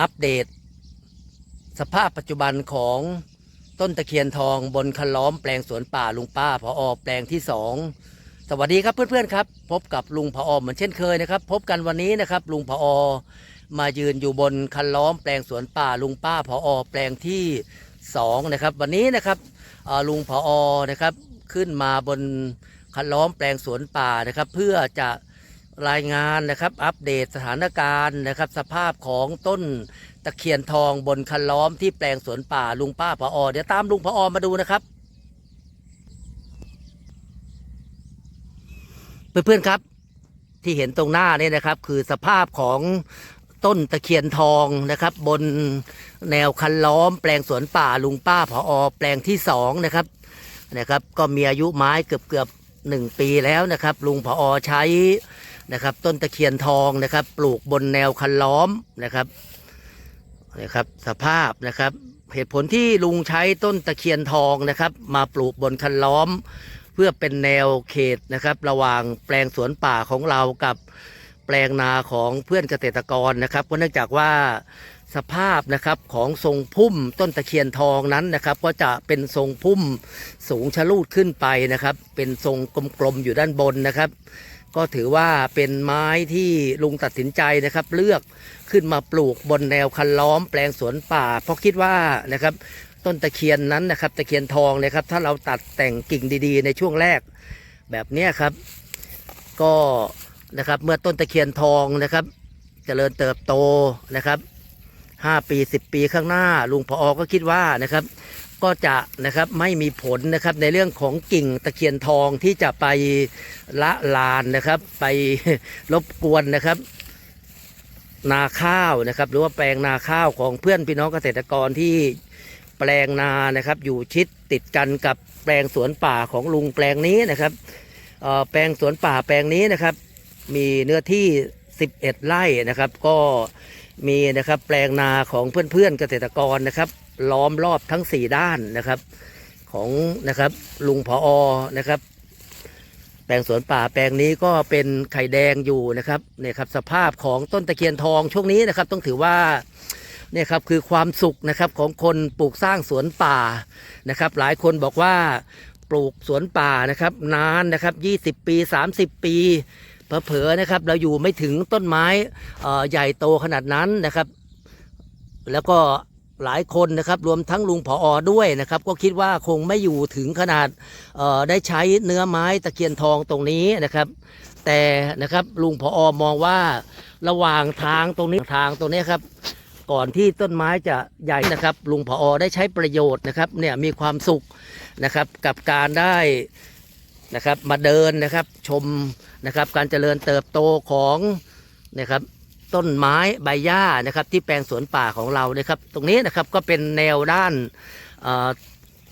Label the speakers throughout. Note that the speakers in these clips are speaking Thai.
Speaker 1: อัปเดต สภาพปัจจุบันของต้นตะเคียนทองบนคันล้อมแปลงสวนป่าลุงป้าพออแปลงที่สองสวัสดีครับเพื่อนๆครับ พบกับลุงพออเหมือนเช่นเคยนะครับ พบกันวันนี้นะครับ ลุงพออมายืนอยู่บนคันล้อมแปลงสวนป่าลุงป้าพออแปลงที่สองนะครับวันนี้นะครับลุงพออนะครับขึ้นมาบนคันล้อมแปลงสวนป่านะครับ เพื่อจะ รายงานนะครับอัปเดตสถานการณ์นะครับ สภาพของต้นตะเคียนทองบนคันล้อมที่แปลงสวนป่าลุงป้าพออเดี๋ยวตามลุงพออมาดูนะครับเพื่อนๆครับที่เห็นตรงหน้านี่นะครับ คือสภาพของต้นตะเคียนทองนะครับ บนแนวคันล้อม แปลงสวนป่าลุงป้าพออแปลงที่สองนะครับนะครับ ก็มีอายุไม้เกือบเกือบหนึ่งปีแล้วนะครับ ลุงพออใช้ นะครับ ต้นตะเคียนทองนะครับ ปลูกบนแนวคันล้อมนะครับนะครับ สภาพนะครับ เหตุผลที่ลุงใช้ต้นตะเคียนทองนะครับ มาปลูกบนคันล้อม เพื่อเป็นแนวเขตนะครับ ระหว่างแปลงสวนป่าของเรากับแปลงนาของเพื่อนเกษตรกรนะครับก็เนื่องจากว่าสภาพนะครับของทรงพุ่มต้นตะเคียนทองนั้นนะครับ ก็จะเป็นทรงพุ่มสูงชะลูดขึ้นไปนะครับ เป็นทรงกลมๆอยู่ด้านบนนะครับ ก็ถือว่าเป็นไม้ที่ลุงตัดสินใจนะครับ เลือกขึ้นมาปลูกบนแนวคันล้อมแปลงสวนป่า เพราะคิดว่านะครับต้นตะเคียนนั้นนะครับตะเคียนทองนะครับ ถ้าเราตัดแต่งกิ่งดีๆ ในช่วงแรกแบบนี้ครับ ก็นะครับเมื่อต้นตะเคียนทองนะครับจเจริญเติบโตนะครับห้าปีสิบปีข้างหน้าลุงพออก็คิดว่านะครับ ก็จะนะครับไม่มีผลนะครับในเรื่องของกิ่งตะเคียนทองที่จะไปละลานนะครับ ไปรบกวนนะครับ นาข้าวนะครับ หรือว่าแปลงนาข้าวของเพื่อนพี่น้องเกษตรกรที่แปลงนานะครับ อยู่ชิดติดกันกับแปลงสวนป่าของลุงแปลงนี้นะครับแปลงสวนป่าแปลงนี้นะครับ มีเนื้อที่ 11 ไร่นะครับ ก็มีนะครับแปลงนาของเพื่อนๆเกษตรกรนะครับล้อมรอบทั้ง 4 ด้านนะครับ ของนะครับลุงพออนะครับ แปลงสวนป่าแปลงนี้ก็เป็นไข่แดงอยู่นะครับเนี่ยครับสภาพของต้นตะเคียนทองช่วงนี้นะครับ ต้องถือว่าเนี่ยครับคือความสุขนะครับของคนปลูกสร้างสวนป่านะครับ หลายคนบอกว่าปลูกสวนป่านะครับนานนะครับ20 ปี 30 ปีเผลอๆนะครับเราอยู่ไม่ถึงต้นไม้อ่อใหญ่โตขนาดนั้นนะครับ แล้วก็ หลายคนนะครับรวมทั้งลุงผออด้วยนะครับ ก็คิดว่าคงไม่อยู่ถึงขนาดได้ใช้เนื้อไม้ตะเคียนทองตรงนี้นะครับ แต่นะครับลุงผออมองว่าระหว่างทางตรงนี้ทางตรงนี้ครับก่อนที่ต้นไม้จะใหญ่นะครับ ลุงผออได้ใช้ประโยชน์นะครับเนี่ยมีความสุขนะครับกับการได้นะครับมาเดินนะครับชมนะครับการเจริญเติบโตของนะครับ ต้นไม้ใบหญ้านะครับ ที่แปลงสวนป่าของเรานะครับ ตรงนี้นะครับก็เป็นแนวด้าน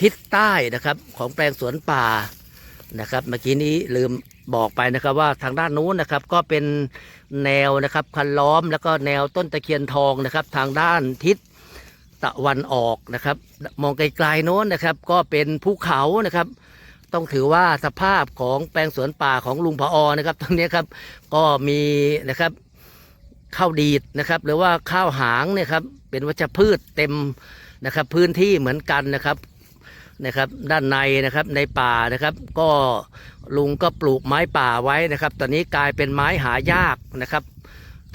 Speaker 1: ทิศใต้นะครับของแปลงสวนป่านะครับ เมื่อกี้นี้ลืมบอกไปนะครับว่าทางด้านนู้นนะครับก็เป็นแนวนะครับคันล้อมแล้วก็แนวต้นตะเคียนทองนะครับ ทางด้านทิศตะวันออกนะครับ มองไกลๆโน้นนะครับ ก็เป็นภูเขานะครับ ต้องถือว่าสภาพของแปลงสวนป่าของลุงพออนะครับ ตรงนี้ครับก็มีนะครับ ข้าวดีดนะครับ หรือว่าข้าวหางเนี่ยครับเป็นวัชพืชเต็มนะครับ พื้นที่เหมือนกันนะครับนะครับ ด้านในนะครับในป่านะครับ ก็ลุงก็ปลูกไม้ป่าไว้นะครับ ตอนนี้กลายเป็นไม้หายากนะครับ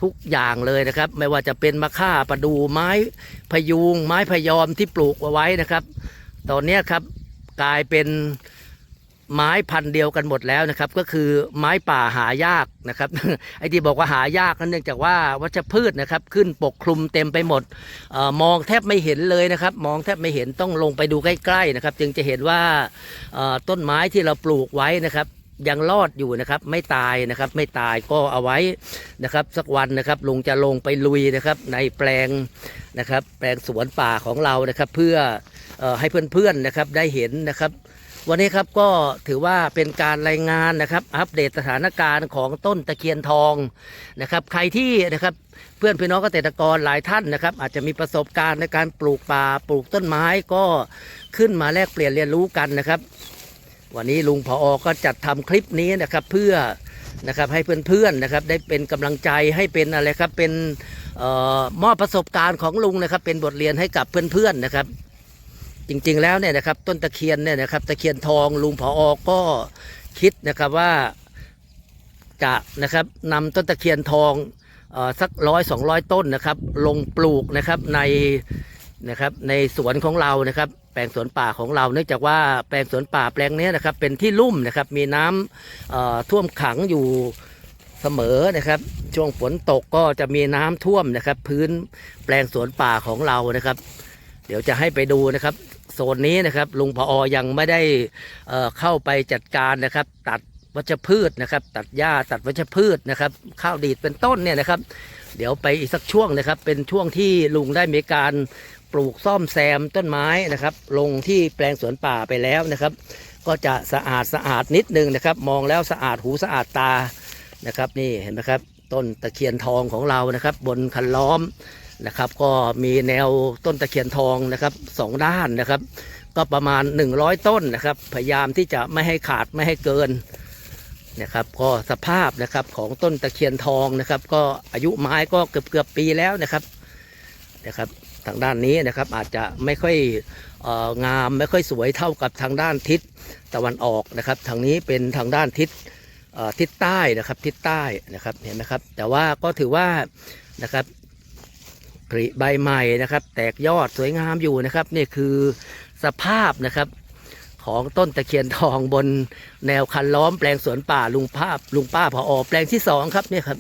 Speaker 1: ทุกอย่างเลยนะครับ ไม่ว่าจะเป็นมะค่าประดูไม้พยูงไม้พยอมที่ปลูกเอาไว้นะครับ ตอนนี้ครับกลายเป็น ไม้พันธุ์เดียวกันหมดแล้วนะครับ ก็คือไม้ป่าหายากนะครับไอ้ที่บอกว่าหายากนั้นเนื่องจากว่าวัชพืชนะครับ ขึ้นปกคลุมเต็มไปหมดออมองแทบไม่เห็นเลยนะครับ มองแทบไม่เห็นต้องลงไปดูใกล้ๆนะครับ จึงจะเห็นว่าออต้นไม้ที่เราปลูกไว้นะครับยังรอดอยู่นะครับไม่ตายนะครับไม่ตายก็เอาไว้นะครับ สักวันนะครับลุงจะลงไปลุยนะครับ ในแปลงนะครับ แปลงสวนป่าของเรานะครับ เพื่อออให้เพื่อนๆนะครับได้เห็นนะครับ วันนี้ครับก็ถือว่าเป็นการรายงานนะครับ อัปเดตสถานการณ์ของต้นตะเคียนทองนะครับ ใครที่นะครับเพื่อนพี่น้องเกษตรกรหลายท่านนะครับ อาจจะมีประสบการณ์ในการปลูกป่าปลูกต้นไม้ก็ขึ้นมาแลกเปลี่ยนเรียนรู้กันนะครับ วันนี้ลุงพออก็จัดทำคลิปนี้นะครับเพื่อนะครับให้เพื่อนๆนะครับได้เป็นกำลังใจให้เป็นอะไรครับเป็นออมอบประสบการณ์ของลุงนะครับ เป็นบทเรียนให้กับเพื่อนๆนะครับ จริงๆแล้วเนี่ยนะครับต้นตะเคียนเนี่ยนะครับตะเคียนทองลุงผออก็คิดนะครับว่าจะนะครับนำต้นตะเคียนทองอ่อสักร้อยสองร้อยต้นนะครับ ลงปลูกนะครับในนะครับในสวนของเรานะครับ แปลงสวนป่าของเรา เนื่องจากว่าแปลงสวนป่าแปลงนี้นะครับ เป็นที่ลุ่มนะครับมีน้ำอ่อท่วมขังอยู่เสมอนะครับ ช่วงฝนตกก็จะมีน้ำท่วมนะครับ พื้นแปลงสวนป่าของเรานะครับ เดี๋ยวจะให้ไปดูนะครับ โซนนี้นะครับลุงพออยังไม่ได้เข้าไปจัดการนะครับ ตัดวัชพืชนะครับ ตัดหญ้าตัดวัชพืชนะครับ ข้าวดีดเป็นต้นเนี่ยนะครับ เดี๋ยวไปอีกสักช่วงนะครับ เป็นช่วงที่ลุงได้มีการปลูกซ่อมแซมต้นไม้นะครับ ลงที่แปลงสวนป่าไปแล้วนะครับ ก็จะสะอาดสะอาดนิดนึงนะครับ มองแล้วสะอาดหูสะอาดตานะครับ นี่เห็นไหมครับ ต้นตะเคียนทองของเรานะครับ บนคันล้อม นะครับ ก็มีแนวต้นตะเคียนทองนะครับสองด้านนะครับ ก็ประมาณ 100 ต้นนะครับ พยายามที่จะไม่ให้ขาดไม่ให้เกินนะครับก็สภาพนะครับของต้นตะเคียนทองนะครับ ก็อายุไม้ก็เกือบเกือบปีแล้วนะครับนะครับ ทางด้านนี้นะครับอาจจะไม่ค่อยงามไม่ค่อยสวยเท่ากับทางด้านทิศตะวันออกนะครับ ทางนี้เป็นทางด้านทิศทิศใต้นะครับทิศใต้นะครับเห็นไหมครับ แต่ว่าก็ถือว่านะครับ ผลิใบใหม่นะครับ แตกยอดสวยงามอยู่นะครับ นี่คือสภาพนะครับของต้นตะเคียนทองบนแนวคันล้อมแปลงสวนป่าลุงภาพลุงป้าพออแปลงที่สองครับเนี่ยครับ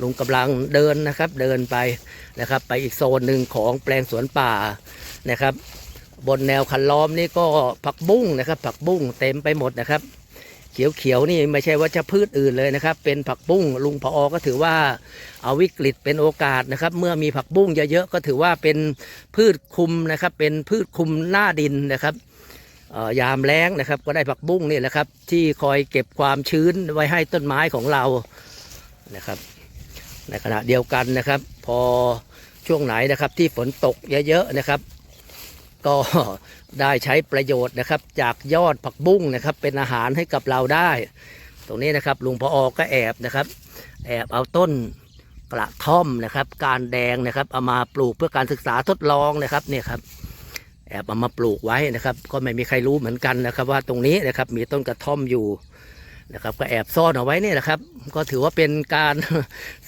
Speaker 1: ลุงกำลังเดินนะครับเดินไปนะครับ ไปอีกโซนหนึ่งของแปลงสวนป่านะครับ บนแนวคันล้อมนี่ก็ผักบุ้งนะครับ ผักบุ้งเต็มไปหมดนะครับ เขียวๆนี่ไม่ใช่ว่าจะพืชอื่นเลยนะครับ เป็นผักบุ้งลุงพออก็ถือว่าเอาวิกฤตเป็นโอกาสนะครับ เมื่อมีผักบุ้งเยอะๆก็ถือว่าเป็นพืชคุมนะครับ เป็นพืชคุมหน้าดินนะครับยามแล้งนะครับ ก็ได้ผักบุ้งนี่แหละครับ ที่คอยเก็บความชื้นไว้ให้ต้นไม้ของเรานะครับ ในขณะเดียวกันนะครับ พอช่วงไหนนะครับที่ฝนตกเยอะๆนะครับ ก็ได้ใช้ประโยชน์นะครับ จากยอดผักบุ้งนะครับ เป็นอาหารให้กับเราได้ ตรงนี้นะครับลุงพออก็แอบนะครับ แอบเอาต้นกระท่อมนะครับ การแดงนะครับเอามาปลูกเพื่อการศึกษาทดลองนะครับเนี่ยครับแอบเอามาปลูกไว้นะครับ ก็ไม่มีใครรู้เหมือนกันนะครับ ว่าตรงนี้นะครับมีต้นกระท่อมอยู่ นะครับก็แอบซ่อนเอาไว้นี่ยนะครับ ก็ถือว่าเป็นการ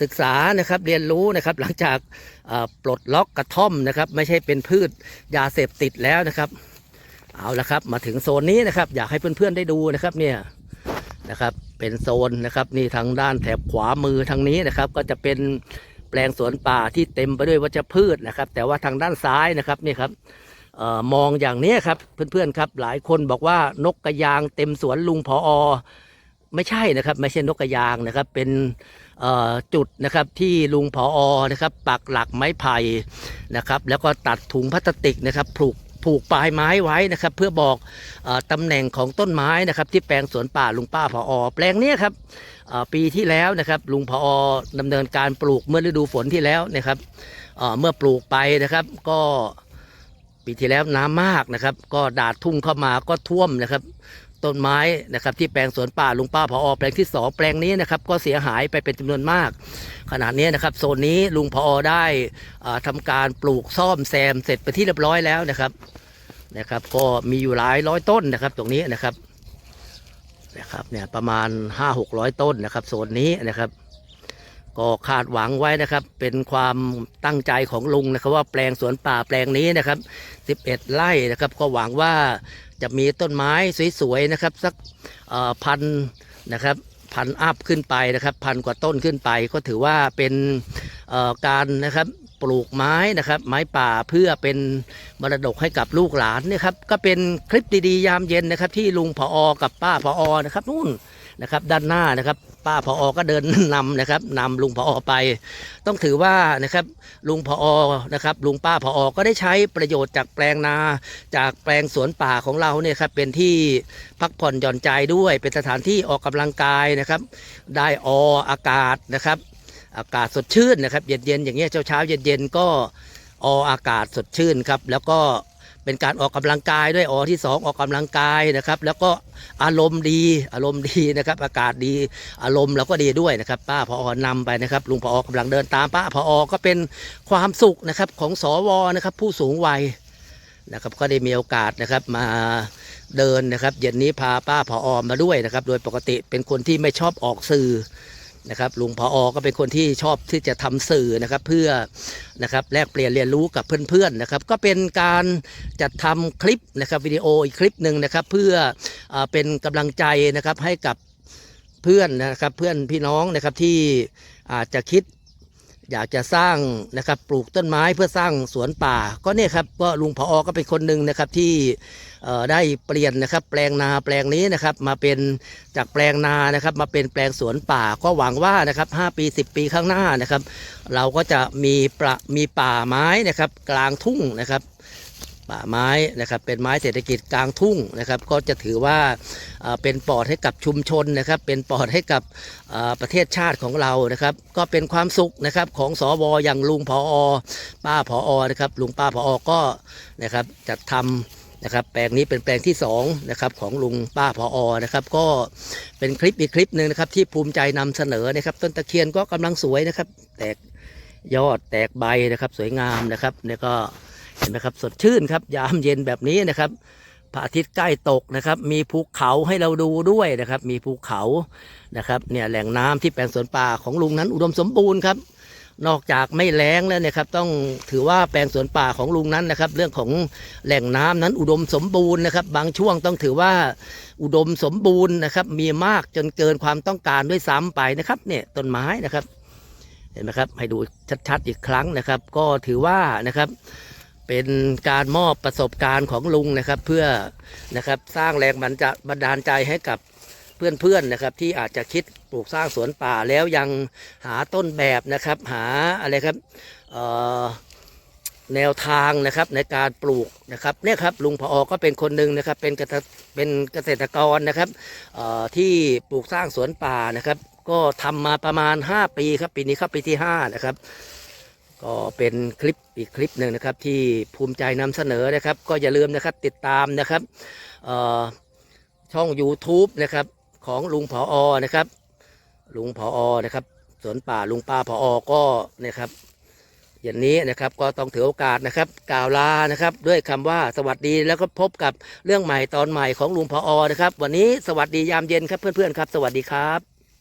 Speaker 1: ศึกษานะครับเรียนรู้นะครับหลังจากปลดล็อกกระท่อมนะครับ ไม่ใช่เป็นพืชยาเสพติดแล้วนะครับ เอาละครับมาถึงโซนนี้นะครับ อยากให้เพื่อนๆได้ดูนะครับเนี่ยนะครับ เป็นโซนนะครับนี่ทางด้านแถบขวามือทางนี้นะครับ ก็จะเป็นแปลงสวนป่าที่เต็มไปด้วยวัชพืชนะครับ แต่ว่าทางด้านซ้ายนะครับนี่ครับออมองอย่างนี้ครับเพื่อนๆครับ หลายคนบอกว่านกกระยางเต็มสวนลุงพออ ไม่ใช่นะครับ ไม่ใช่นกกระยางนะครับ เป็นจุดนะครับที่ลุงพออนะครับ ปักหลักไม้ไผ่นะครับ แล้วก็ตัดถุงพลาสติกนะครับผูกผูกปลายไม้ไว้นะครับ เพื่อบอกอตำแหน่งของต้นไม้นะครับ ที่แปลงสวนป่าลุงป้าพออแปลงนี้ครับปีที่แล้วนะครับ ลุงพออดำเนินการปลูกเมื่อฤดูฝนที่แล้วนะครับเอ่อเมื่อปลูกไปนะครับก็ปีที่แล้วน้ำมากนะครับ ก็ดาดทุ่งเข้ามาก็ท่วมนะครับ ต้นไม้นะครับที่แปลงสวนป่าลุงป้าพออแปลงที่สองแปลงนี้นะครับก็เสียหายไปเป็นจำนวนมาก ขณะนี้นะครับโซนนี้ลุงพออได้เอ่อทำการปลูกซ่อมแซมเสร็จไปที่เรียบร้อยแล้วนะครับนะครับ ก็มีอยู่หลายร้อยต้นนะครับ ตรงนี้นะครับนะครับเนี่ยประมาณห้าหกร้อยต้นนะครับโซนนี้นะครับ ก็คาดหวังไว้นะครับ เป็นความตั้งใจของลุงนะครับ ว่าแปลงสวนป่าแปลงนี้นะครับสิบเอ็ดไร่นะครับ ก็หวังว่า จะมีต้นไม้สวยๆนะครับสักพันนะครับพันอัพขึ้นไปนะครับพันกว่าต้นขึ้นไป ก็ถือว่าเป็นการนะครับปลูกไม้นะครับ ไม้ป่าเพื่อเป็นมรดกให้กับลูกหลานนี่ครับก็เป็นคลิปดีๆยามเย็นนะครับ ที่ลุงพออกับป้าพออนะครับนู่นนะครับ ด้านหน้านะครับ ป้าพออก็เดินนำนะครับนำลุงพออไป ต้องถือว่านะครับลุงพออนะครับลุงป้าพออก็ได้ใช้ประโยชน์จากแปลงนา จากแปลงสวนป่าของเราเนี่ยครับเป็นที่พักผ่อนหย่อนใจด้วย เป็นสถานที่ออกกำลังกายนะครับ ได้อออากาศนะครับ อากาศสดชื่นนะครับเย็นๆอย่างเงี้ยเช้าๆเย็นๆก็อออากาศสดชื่นครับแล้วก็ เป็นการออกกำลังกายด้วยอที่สองออกกำลังกายนะครับ แล้วก็อารมณ์ดีอารมณ์ดีนะครับ อากาศดีอารมณ์เราก็ดีด้วยนะครับ ป้าพออนำไปนะครับลุงพออกำลังเดินตามป้าพออก็เป็นความสุขนะครับของสวนะครับผู้สูงวัยนะครับก็ได้มีโอกาสนะครับมาเดินนะครับเย็นนี้พาป้าพออมาด้วยนะครับ โดยปกติเป็นคนที่ไม่ชอบออกสื่อ นะครับลุงพออก็เป็นคนที่ชอบที่จะทำสื่อนะครับเพื่อนะครับแลกเปลี่ยนเรียนรู้กับเพื่อนๆนะครับก็เป็นการจัดทำคลิปนะครับวิดีโออีกคลิปหนึ่งนะครับเพื่อออเป็นกำลังใจนะครับให้กับเพื่อนนะครับเพื่อนพี่น้องนะครับที่อาจจะคิด อยากจะสร้างนะครับปลูกต้นไม้เพื่อสร้างสวนป่า ก็เนี่ยครับก็ลุงพอก็เป็นคนหนึ่งนะครับที่ได้เปลี่ยนนะครับแปลงนาแปลงนี้นะครับมาเป็นจากแปลงนานะครับมาเป็นแปลงสวนป่า ก็หวังว่านะครับ5ปี 10 ปีข้างหน้านะครับ เราก็จะมีประมีป่าไม้นะครับกลางทุ่งนะครับ ป่าไม้นะครับเป็นไม้เศรษฐกิจกลางทุ่งนะครับก็จะถือว่าเป็นปอดให้กับชุมชนนะครับเป็นปอดให้กับประเทศชาติของเรานะครับก็เป็นความสุขนะครับของสวอย่างลุงพออป้าพออนะครับลุงป้าพออก็นะครับจัดทำนะครับแปลงนี้เป็นแปลงที่สองนะครับของลุงป้าพออนะครับก็เป็นคลิปอีกคลิปหนึ่งนะครับที่ภูมิใจนำเสนอนะครับต้นตะเคียนก็กำลังสวยนะครับแตกยอดแตกใบนะครับสวยงามนะครับเนี่ยก็ เห็นไหมครับสดชื่นครับ ยามเย็นแบบนี้นะครับพระอาทิตย์ใกล้ตกนะครับ มีภูเขาให้เราดูด้วยนะครับ มีภูเขานะครับ เนี่ยแหล่งน้ำที่แปลงสวนป่าของลุงนั้นอุดมสมบูรณ์ครับ นอกจากไม่แล้งแล้วเนี่ยครับ ต้องถือว่าแปลงสวนป่าของลุงนั้นนะครับ เรื่องของแหล่งน้ำนั้นอุดมสมบูรณ์นะครับ บางช่วงต้องถือว่าอุดมสมบูรณ์นะครับ มีมากจนเกินความต้องการด้วยซ้ำไปนะครับ เนี่ยต้นไม้นะครับ เห็นไหมครับ ให้ดูชัดๆอีกครั้งนะครับ ก็ถือว่านะครับ เป็นการมอบประสบการณ์ของลุงนะครับ เพื่อนะครับสร้างแรงบันจะบันดาลใจให้กับเพื่อนๆนะครับ ที่อาจจะคิดปลูกสร้างสวนป่าแล้วยังหาต้นแบบนะครับ หาอะไรครับแนวทางนะครับในการปลูกนะครับเนี่ยครับลุงพอก็เป็นคนหนึ่งนะครับเป็นเกษตรเป็นเกษตรกรนะครับที่ปลูกสร้างสวนป่านะครับ ก็ทำมาประมาณ 5 ปีครับปีนี้เข้าปีที่5นะครับ ก็เป็นคลิปอีกคลิปหนึ่งนะครับที่ภูมิใจนำเสนอนะครับ ก็อย่าลืมนะครับติดตามนะครับช่อง YouTube นะครับของลุงผออนะครับลุงผออนะครับสวนป่าลุงป้าผออก็นะครับอย่างนี้นะครับก็ต้องถือโอกาสนะครับกล่าวลานะครับ ด้วยคำว่าสวัสดีแล้วก็พบกับเรื่องใหม่ตอนใหม่ของลุงผออนะครับ วันนี้สวัสดียามเย็นครับเพื่อนๆครับ สวัสดีครับ